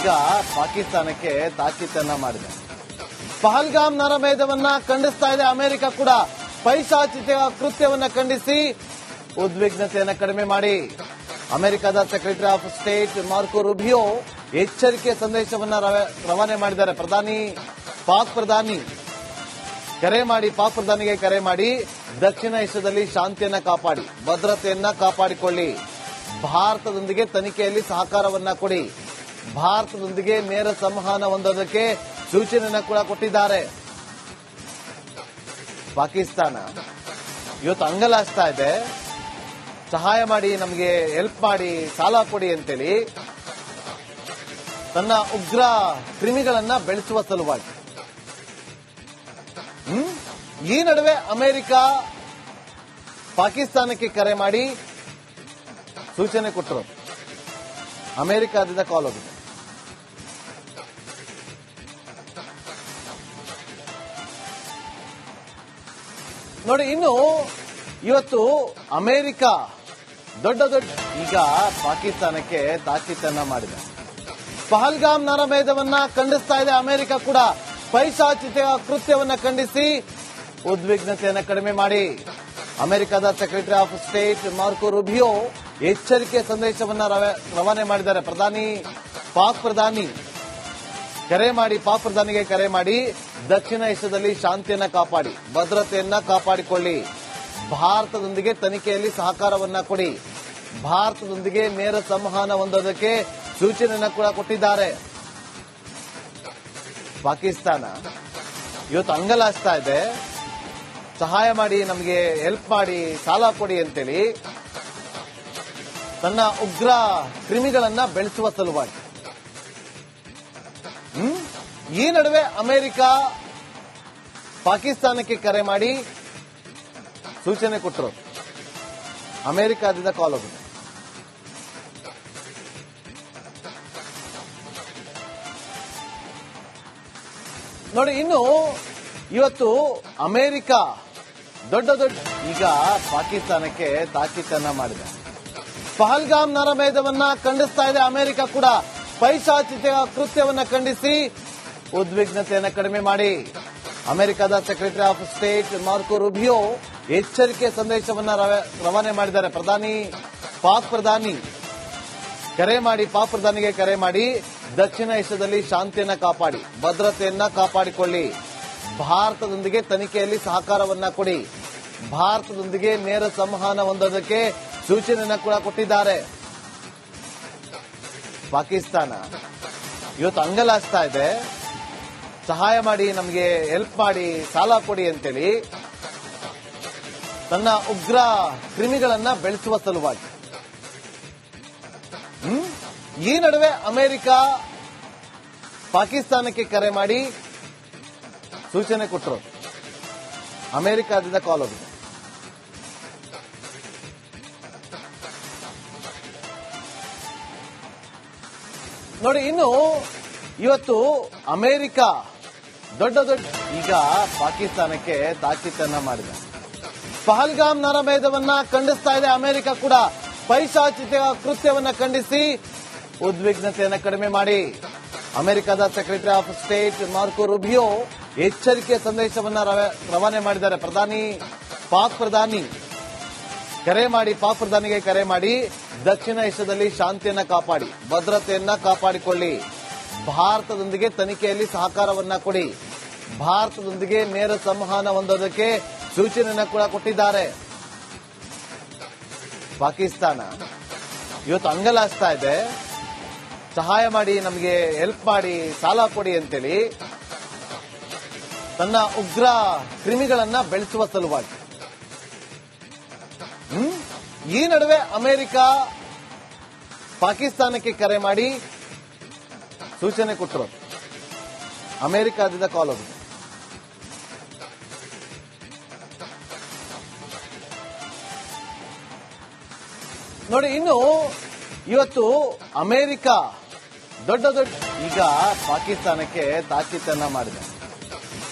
ಈಗ ಪಾಕಿಸ್ತಾನಕ್ಕೆ ತಾಕೀತನ್ನ ಮಾಡಿದೆ. ಪಹಲ್ಗಾಮ್ ನರಮೇಧವನ್ನ ಖಂಡಿಸ್ತಾ ಇದೆ ಅಮೆರಿಕ ಕೂಡ. ಪೈಶಾಚಿತ ಕೃತ್ಯವನ್ನ ಖಂಡಿಸಿ ಉದ್ವಿಗ್ನತೆಯನ್ನು ಕಡಿಮೆ ಮಾಡಿ. ಅಮೆರಿಕದ secretary of state Marco Rubio ಎಚ್ಚರಿಕೆ ಸಂದೇಶವನ್ನ ರವ- ರವಾನೆ ಮಾಡಿದ್ದಾರೆ. ಪ್ರಧಾನಿ, ಪಾಕ್ ಪ್ರಧಾನಿ. ಕರೆ ಮಾಡಿ, ಪಾಕ್ ಪ್ರಧಾನಿಗೆ ಕರೆ ಮಾಡಿ, ದಕ್ಷಿಣ ಏಷ್ಯಾದಲ್ಲಿ ಶಾಂತಿಯನ್ನ ಕಾಪಾಡಿ, ಭದ್ರತೆಯನ್ನ ಕಾಪಾಡಿಕೊಳ್ಳಿ. ಭಾರತದೊಂದಿಗೆ ತನಿಖೆಯಲ್ಲಿ ಸಹಕಾರವನ್ನ ಕೊಡಿ. ಭಾರತದೊಂದಿಗೆ ನೇರ ಸಂವಹನ ಹೊಂದೋದಕ್ಕೆ ಸೂಚನೆಯನ್ನು ಕೂಡ ಕೊಟ್ಟಿದ್ದಾರೆ. ಪಾಕಿಸ್ತಾನ. ಇವತ್ತು ಅಂಗಲಾಸ್ತಾ ಇದೆ. ಸಹಾಯ ಮಾಡಿ, ನಮಗೆ ಹೆಲ್ಪ್ ಮಾಡಿ, ಸಾಲ ಕೊಡಿ ಅಂತೇಳಿ ತನ್ನ ಉಗ್ರ ಕ್ರಿಮಿಗಳನ್ನ ಬೆಳೆಸುವ ಸಲುವಾಗಿ? ಈ ನಡುವೆ ಅಮೆರಿಕ ಪಾಕಿಸ್ತಾನಕ್ಕೆ ಕರೆ ಮಾಡಿ ಸೂಚನೆ ಕೊಟ್ಟರು ಅಮೆರಿಕಾದಿಂದ ಕಾಲ್ ನೋಡಿ, ಇನ್ನು ಇವತ್ತು ಅಮೆರಿಕ ದೊಡ್ಡ ದೊಡ್ಡ ಈಗ ಪಾಕಿಸ್ತಾನಕ್ಕೆ ತಾಕೀತನ್ನ ಮಾಡಿದೆ. ಪಹಲ್ಗಾಮ್ ನರಮೇಧವನ್ನ ಖಂಡಿಸ್ತಾ ಇದೆ ಅಮೆರಿಕ ಕೂಡ. ಪೈಶಾಚಿತ ಕೃತ್ಯವನ್ನ ಖಂಡಿಸಿ ಉದ್ವಿಗ್ನತೆಯನ್ನು ಕಡಿಮೆ ಮಾಡಿ. ಅಮೆರಿಕದ secretary of state Marco Rubio ಎಚ್ಚರಿಕೆ ಸಂದೇಶವನ್ನ ರವ- ರವಾನೆ ಮಾಡಿದ್ದಾರೆ. ಪ್ರಧಾನಿ, ಪಾಕ್ ಪ್ರಧಾನಿ ಕರೆ ಮಾಡಿ ಪಾಪ್ರಧಾನಿಗೆ ಪ್ರಧಾನಿಗೆ ಕರೆ ಮಾಡಿ, ದಕ್ಷಿಣ ಏಷ್ಯಾದಲ್ಲಿ ಶಾಂತಿಯನ್ನ ಕಾಪಾಡಿ, ಭದ್ರತೆಯನ್ನ ಕಾಪಾಡಿಕೊಳ್ಳಿ. ಭಾರತದೊಂದಿಗೆ ತನಿಖೆಯಲ್ಲಿ ಸಹಕಾರವನ್ನ ಕೊಡಿ. ಭಾರತದೊಂದಿಗೆ ನೇರ ಸಂವಹನ ಹೊಂದೋದಕ್ಕೆ ಸೂಚನೆಯನ್ನು ಕೂಡ ಕೊಟ್ಟಿದ್ದಾರೆ. ಪಾಕಿಸ್ತಾನ. ಇವತ್ತು ಅಂಗಲಾಸ್ತಾ ಇದೆ. ಸಹಾಯ ಮಾಡಿ, ನಮಗೆ ಹೆಲ್ಪ್ ಮಾಡಿ, ಸಾಲ ಕೊಡಿ ಅಂತೇಳಿ ತನ್ನ ಉಗ್ರ ಕ್ರಿಮಿಗಳನ್ನ ಬೆಳೆಸುವ ಸಲುವಾಗಿ? ಈ ನಡುವೆ ಅಮೆರಿಕ ಪಾಕಿಸ್ತಾನಕ್ಕೆ ಕರೆ ಮಾಡಿ ಸೂಚನೆ ಕೊಟ್ಟರು. ಅಮೆರಿಕಾದಿಂದ ಕಾಲ್ ಹೋಗಿದೆ. ನೋಡಿ, ಇನ್ನು ಇವತ್ತು ಅಮೆರಿಕ ದೊಡ್ಡ ದೊಡ್ಡ ಈಗ ಪಾಕಿಸ್ತಾನಕ್ಕೆ ತಾಕೀತನ್ನ ಮಾಡಿದೆ. ಪಹಲ್ಗಾಮ್ ನರಮೇಧವನ್ನ ಖಂಡಿಸ್ತಾ ಇದೆ ಅಮೆರಿಕ ಕೂಡ. ಪೈಶಾಚಿತ ಕೃತ್ಯವನ್ನ ಖಂಡಿಸಿ ಉದ್ವಿಗ್ನತೆಯನ್ನ ಕಡಿಮೆ ಮಾಡಿ. ಅಮೆರಿಕದ secretary of state Marco Rubio ಎಚ್ಚರಿಕೆ ಸಂದೇಶವನ್ನು ರವ- ರವಾನೆ ಮಾಡಿದ್ದಾರೆ. ಪ್ರಧಾನಿ, ಪಾಕ್ ಪ್ರಧಾನಿ ಕರೆ ಮಾಡಿ, ಪಾಕ್ ಪ್ರಧಾನಿಗೆ ಕರೆ ಮಾಡಿ, ದಕ್ಷಿಣ ಏಷ್ಯಾದಲ್ಲಿ ಶಾಂತಿಯನ್ನ ಕಾಪಾಡಿ, ಭದ್ರತೆಯನ್ನ ಕಾಪಾಡಿಕೊಳ್ಳಿ. ಭಾರತದೊಂದಿಗೆ ತನಿಖೆಯಲ್ಲಿ ಸಹಕಾರವನ್ನ ಕೊಡಿ. ಭಾರತದೊಂದಿಗೆ ನೇರ ಸಂವಹನ ಹೊಂದೋದಕ್ಕೆ ಸೂಚನೆಯನ್ನು ಕೂಡ ಕೊಟ್ಟಿದ್ದಾರೆ. ಪಾಕಿಸ್ತಾನ. ಇವತ್ತು ಅಂಗಲಾಸ್ತಾ ಇದೆ. ಸಹಾಯ ಮಾಡಿ, ನಮಗೆ ಹೆಲ್ಪ್ ಮಾಡಿ, ಸಾಲ ಕೊಡಿ ಅಂತೇಳಿ ತನ್ನ ಉಗ್ರ ಕ್ರಿಮಿಗಳನ್ನ ಬೆಳೆಸುವ ಸಲುವಾಗಿ? ಈ ನಡುವೆ ಅಮೆರಿಕ ಪಾಕಿಸ್ತಾನಕ್ಕೆ ಕರೆ ಮಾಡಿ ಸೂಚನೆ ಕೊಟ್ಟರು ಅಮೆರಿಕಾದಿಂದ ಕಾಲ್ ಹೋಗಿದೆ. ನೋಡಿ, ಇನ್ನು ಇವತ್ತು ಅಮೆರಿಕ ದೊಡ್ಡ ದೊಡ್ಡ. ಈಗ ಪಾಕಿಸ್ತಾನಕ್ಕೆ ತಾಕೀತನ್ನ ಮಾಡಿದೆ. ಪಹಲ್ಗಾಮ್ ನರಮೇಧವನ್ನ ಖಂಡಿಸ್ತಾ ಇದೆ ಅಮೆರಿಕ ಕೂಡ. ಪೈಶಾಚಿತ ಕೃತ್ಯವನ್ನ ಖಂಡಿಸಿ ಉದ್ವಿಗ್ನತೆಯನ್ನು ಕಡಿಮೆ ಮಾಡಿ. ಅಮೆರಿಕದ secretary of state Marco Rubio ಎಚ್ಚರಿಕೆ ಸಂದೇಶವನ್ನ ರವ- ರವಾನೆ ಮಾಡಿದ್ದಾರೆ. ಪ್ರಧಾನಿ, ಪಾಕ್ ಪ್ರಧಾನಿ. ಕರೆ ಮಾಡಿ, ಪಾಕ್ ಪ್ರಧಾನಿಗೆ ಕರೆ ಮಾಡಿ, ದಕ್ಷಿಣ ಏಷ್ಯಾದಲ್ಲಿ ಶಾಂತಿಯನ್ನ ಕಾಪಾಡಿ, ಭದ್ರತೆಯನ್ನ ಕಾಪಾಡಿಕೊಳ್ಳಿ. ಭಾರತದೊಂದಿಗೆ ತನಿಖೆಯಲ್ಲಿ ಸಹಕಾರವನ್ನ ಕೊಡಿ. ಭಾರತದೊಂದಿಗೆ ನೇರ ಸಂವಹನ ಹೊಂದೋದಕ್ಕೆ ಸೂಚನೆಯನ್ನು ಕೂಡ ಕೊಟ್ಟಿದ್ದಾರೆ. ಪಾಕಿಸ್ತಾನ. ಇವತ್ತು ಅಂಗಲಾಸ್ತಾ ಇದೆ. ಸಹಾಯ ಮಾಡಿ, ನಮಗೆ ಹೆಲ್ಪ್ ಮಾಡಿ, ಸಾಲ ಕೊಡಿ ಅಂತೇಳಿ ತನ್ನ ಉಗ್ರ ಕ್ರಿಮಿಗಳನ್ನ ಬೆಳೆಸುವ ಸಲುವಾಗಿ? ಈ ನಡುವೆ ಅಮೆರಿಕ ಪಾಕಿಸ್ತಾನಕ್ಕೆ ಕರೆ ಮಾಡಿ ಸೂಚನೆ ಕೊಟ್ಟರು ಅಮೆರಿಕಾದಿಂದ ಕಾಲ್ ಹೋಗಿದೆ ನೋಡಿ, ಇನ್ನು ಇವತ್ತು ಅಮೆರಿಕ ದೊಡ್ಡ ದೊಡ್ಡ ಈಗ ಪಾಕಿಸ್ತಾನಕ್ಕೆ ತಾಕೀತನ್ನ ಮಾಡಿದೆ.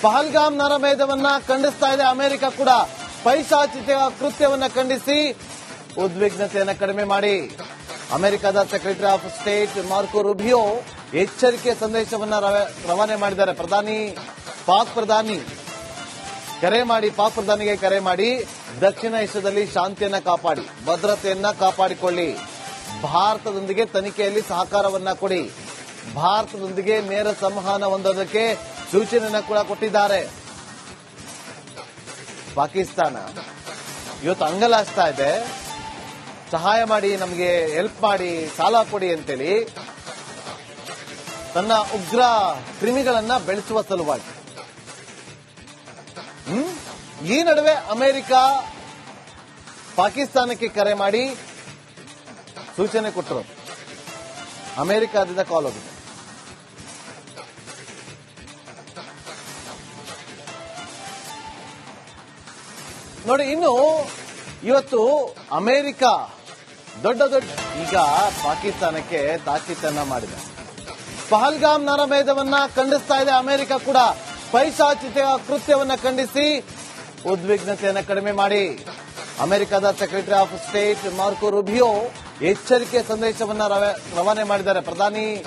ಪಹಲ್ಗಾಮ್ ನರಮೇಧವನ್ನ ಖಂಡಿಸ್ತಾ ಇದೆ ಅಮೆರಿಕ ಕೂಡ. ಪೈಶಾಚಿತ ಕೃತ್ಯವನ್ನ ಖಂಡಿಸಿ ಉದ್ವಿಗ್ನತೆಯನ್ನು ಕಡಿಮೆ ಮಾಡಿ. ಅಮೆರಿಕದ secretary of state Marco Rubio ಎಚ್ಚರಿಕೆ ಸಂದೇಶವನ್ನ ರವ- ರವಾನೆ ಮಾಡಿದ್ದಾರೆ. ಪ್ರಧಾನಿ, ಪಾಕ್ ಪ್ರಧಾನಿ ಕರೆ ಮಾಡಿ, ಪಾಕ್ ಪ್ರಧಾನಿಗೆ ಕರೆ ಮಾಡಿ, ದಕ್ಷಿಣ ಏಷ್ಯಾದಲ್ಲಿ ಶಾಂತಿಯನ್ನ ಕಾಪಾಡಿ, ಭದ್ರತೆಯನ್ನ ಕಾಪಾಡಿಕೊಳ್ಳಿ. ಭಾರತದೊಂದಿಗೆ ತನಿಖೆಯಲ್ಲಿ ಸಹಕಾರವನ್ನ ಕೊಡಿ. ಭಾರತದೊಂದಿಗೆ ನೇರ ಸಂವಹನ ಹೊಂದೋದಕ್ಕೆ ಸೂಚನೆಯನ್ನ ಕೂಡ ಕೊಟ್ಟಿದ್ದಾರೆ. ಪಾಕಿಸ್ತಾನ. ಇವತ್ತು ಅಂಗಲಾಸ್ತಾ ಇದೆ. ಸಹಾಯ ಮಾಡಿ, ನಮಗೆ ಹೆಲ್ಪ್ ಮಾಡಿ, ಸಾಲ ಕೊಡಿ ಅಂತೇಳಿ ತನ್ನ ಉಗ್ರ ಕ್ರಿಮಿಗಳನ್ನ ಬೆಳೆಸುವ ಸಲುವಾಗಿ? ಈ ನಡುವೆ ಅಮೆರಿಕ ಪಾಕಿಸ್ತಾನಕ್ಕೆ ಕರೆ ಮಾಡಿ ಸೂಚನೆ ಕೊಟ್ಟರು. ಅಮೆರಿಕಾದಿಂದ ಕಾಲ್ ಹೋಗಿದೆ. ನೋಡಿ, ಇನ್ನು ಇವತ್ತು ಅಮೆರಿಕ ದೊಡ್ಡ ದೊಡ್ಡ ಈಗ ಪಾಕಿಸ್ತಾನಕ್ಕೆ ತಾಕೀತನ್ನ ಮಾಡಿದೆ. ಪಹಲ್ಗಾಮ್ ನರಭೇದವನ್ನ ಖಂಡಿಸ್ತಾ ಇದೆ. ಅಮೆರಿಕ ಕೂಡ ಪೈಶಾಚಿತ ಕೃತ್ಯವನ್ನ ಖಂಡಿಸಿ ಉದ್ವಿಗ್ನತೆಯನ್ನು ಕಡಿಮೆ ಮಾಡಿ. ಅಮೆರಿಕದ secretary of state Marco Rubio ಎಚ್ಚರಿಕೆ ಸಂದೇಶವನ್ನ ರವ- ರವಾನೆ ಮಾಡಿದ್ದಾರೆ. ಪ್ರಧಾನಿ,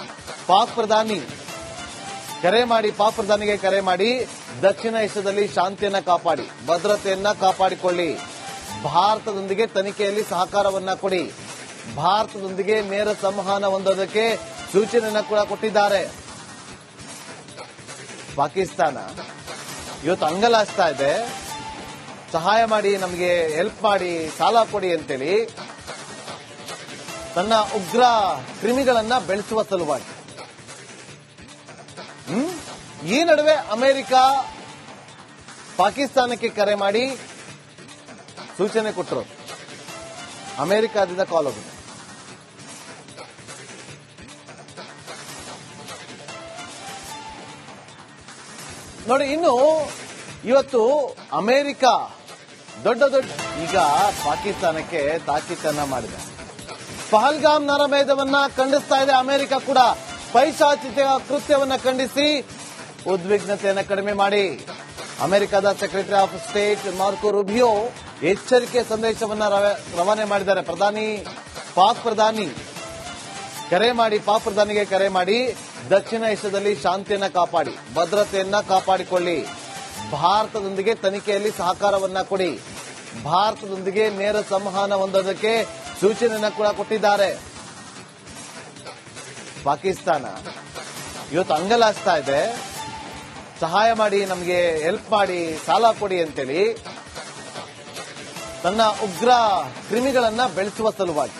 ಪಾಕ್ ಪ್ರಧಾನಿ ಕರೆ ಮಾಡಿ, ಪಾಕ್ ಪ್ರಧಾನಿಗೆ ಕರೆ ಮಾಡಿ, ದಕ್ಷಿಣ ಏಷ್ಯಾದಲ್ಲಿ ಶಾಂತಿಯನ್ನ ಕಾಪಾಡಿ, ಭದ್ರತೆಯನ್ನ ಕಾಪಾಡಿಕೊಳ್ಳಿ. ಭಾರತದೊಂದಿಗೆ ತನಿಖೆಯಲ್ಲಿ ಸಹಕಾರವನ್ನ ಕೊಡಿ. ಭಾರತದೊಂದಿಗೆ ನೇರ ಸಂವಹನ ಹೊಂದೋದಕ್ಕೆ ಸೂಚನೆಯನ್ನು ಕೂಡ ಕೊಟ್ಟಿದ್ದಾರೆ. ಪಾಕಿಸ್ತಾನ. ಇವತ್ತು ಅಂಗಲಾಸ್ತಾ ಇದೆ. ಸಹಾಯ ಮಾಡಿ, ನಮಗೆ ಹೆಲ್ಪ್ ಮಾಡಿ, ಸಾಲ ಕೊಡಿ ಅಂತೇಳಿ ತನ್ನ ಉಗ್ರ ಕ್ರಿಮಿಗಳನ್ನ ಬೆಳೆಸುವ ಸಲುವಾಗಿ? ಈ ನಡುವೆ ಅಮೆರಿಕ ಪಾಕಿಸ್ತಾನಕ್ಕೆ ಕರೆ ಮಾಡಿ ಸೂಚನೆ ಕೊಟ್ಟರು ಅಮೆರಿಕಾದಿಂದ ಕಾಲ್ ಹೋಗಿದೆ. ನೋಡಿ, ಇನ್ನು ಇವತ್ತು ಅಮೆರಿಕ ದೊಡ್ಡ ದೊಡ್ಡ ಈಗ ಪಾಕಿಸ್ತಾನಕ್ಕೆ ತಾಕೀತನ್ನ ಮಾಡಿದೆ. ಪಹಲ್ಗಾಮ್ ನರಮೇಧವನ್ನ ಖಂಡಿಸ್ತಾ ಇದೆ ಅಮೆರಿಕ ಕೂಡ. ಪೈಶಾಚಿತ ಕೃತ್ಯವನ್ನ ಖಂಡಿಸಿ ಉದ್ವಿಗ್ನತೆಯನ್ನು ಕಡಿಮೆ ಮಾಡಿ. ಅಮೆರಿಕದ secretary of state Marco Rubio ಎಚ್ಚರಿಕೆ ಸಂದೇಶವನ್ನ ರವ- ರವಾನೆ ಮಾಡಿದ್ದಾರೆ. ಪ್ರಧಾನಿ, ಪಾಕ್ ಪ್ರಧಾನಿ, ಕರೆ ಮಾಡಿ, ಪಾಕ್ ಪ್ರಧಾನಿಗೆ ಕರೆ ಮಾಡಿ, ದಕ್ಷಿಣ ಏಷ್ಯಾದಲ್ಲಿ ಶಾಂತಿಯನ್ನ ಕಾಪಾಡಿ, ಭದ್ರತೆಯನ್ನ ಕಾಪಾಡಿಕೊಳ್ಳಿ. ಭಾರತದೊಂದಿಗೆ ತನಿಖೆಯಲ್ಲಿ ಸಹಕಾರವನ್ನ ಕೊಡಿ. ಭಾರತದೊಂದಿಗೆ ನೇರ ಸಂವಹನ ಹೊಂದೋದಕ್ಕೆ ಸೂಚನೆಯನ್ನು ಕೂಡ ಕೊಟ್ಟಿದ್ದಾರೆ. ಪಾಕಿಸ್ತಾನ. ಇವತ್ತು ಅಂಗಲಾಸ್ತಾ ಇದೆ. ಸಹಾಯ ಮಾಡಿ, ನಮಗೆ ಹೆಲ್ಪ್ ಮಾಡಿ, ಸಾಲ ಕೊಡಿ ಅಂತೇಳಿ. ತನ್ನ ಉಗ್ರ ಕ್ರಿಮಿಗಳನ್ನ ಬೆಳೆಸುವ ಸಲುವಾಗಿ?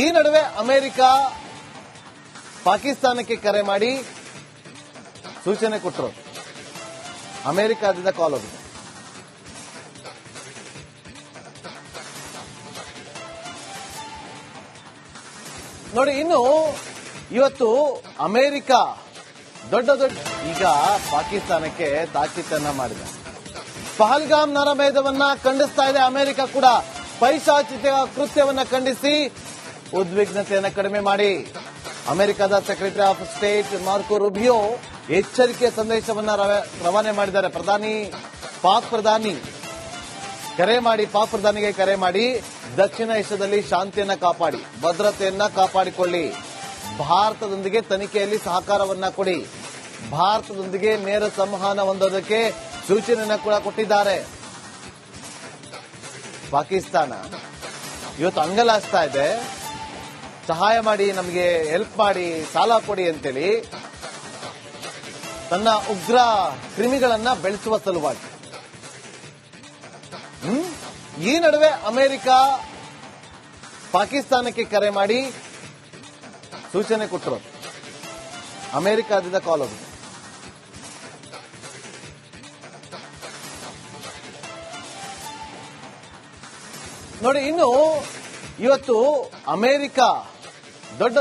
ಈ ನಡುವೆ ಅಮೆರಿಕ ಪಾಕಿಸ್ತಾನಕ್ಕೆ ಕರೆ ಮಾಡಿ ಸೂಚನೆ ಕೊಟ್ಟರು ಅಮೆರಿಕಾದಿಂದ ಕಾಲ್ ಹೋಗಿದೆ. ನೋಡಿ, ಇನ್ನು ಇವತ್ತು ಅಮೆರಿಕ ದೊಡ್ಡ ದೊಡ್ಡ ಈಗ ಪಾಕಿಸ್ತಾನಕ್ಕೆ ತಾಕೀತನ್ನ ಮಾಡಿದೆ. ಪಹಲ್ಗಾಮ್ ನರಮೇಧವನ್ನ ಖಂಡಿಸ್ತಾ ಇದೆ. ಅಮೆರಿಕ ಕೂಡ ಪೈಶಾಚಿತ ಕೃತ್ಯವನ್ನ ಖಂಡಿಸಿ ಉದ್ವಿಗ್ನತೆಯನ್ನು ಕಡಿಮೆ ಮಾಡಿ. ಅಮೆರಿಕದ secretary of state Marco Rubio ಎಚ್ಚರಿಕೆ ಸಂದೇಶವನ್ನ ರವ- ರವಾನೆ ಮಾಡಿದ್ದಾರೆ. ಪ್ರಧಾನಿ, ಪಾಕ್ ಪ್ರಧಾನಿ ಕರೆ ಮಾಡಿ, ಪಾಕ್ ಪ್ರಧಾನಿಗೆ ಕರೆ ಮಾಡಿ, ದಕ್ಷಿಣ ಏಷ್ಯಾದಲ್ಲಿ ಶಾಂತಿಯನ್ನ ಕಾಪಾಡಿ, ಭದ್ರತೆಯನ್ನ ಕಾಪಾಡಿಕೊಳ್ಳಿ. ಭಾರತದೊಂದಿಗೆ ತನಿಖೆಯಲ್ಲಿ ಸಹಕಾರವನ್ನ ಕೊಡಿ. ಭಾರತದೊಂದಿಗೆ ನೇರ ಸಂವಹನ ಹೊಂದೋದಕ್ಕೆ ಸೂಚನೆಯನ್ನ ಕೂಡ ಕೊಟ್ಟಿದ್ದಾರೆ. ಪಾಕಿಸ್ತಾನ. ಇವತ್ತು ಅಂಗಲಾಸ್ತಾ ಇದೆ. ಸಹಾಯ ಮಾಡಿ, ನಮಗೆ ಹೆಲ್ಪ್ ಮಾಡಿ, ಸಾಲ ಕೊಡಿ ಅಂತೇಳಿ ತನ್ನ ಉಗ್ರ ಕ್ರಿಮಿಗಳನ್ನ ಬೆಳೆಸುವ ಸಲುವಾಗಿ? ಈ ನಡುವೆ ಅಮೆರಿಕ ಪಾಕಿಸ್ತಾನಕ್ಕೆ ಕರೆ ಮಾಡಿ ಸೂಚನೆ ಕೊಟ್ಟರು ಅಮೆರಿಕಾದಿಂದ ಕಾಲ್ ಹೋಗಿದೆ. ನೋಡಿ ಇನ್ನು ಇವತ್ತು ಅಮೆರಿಕ ದೊಡ್ಡ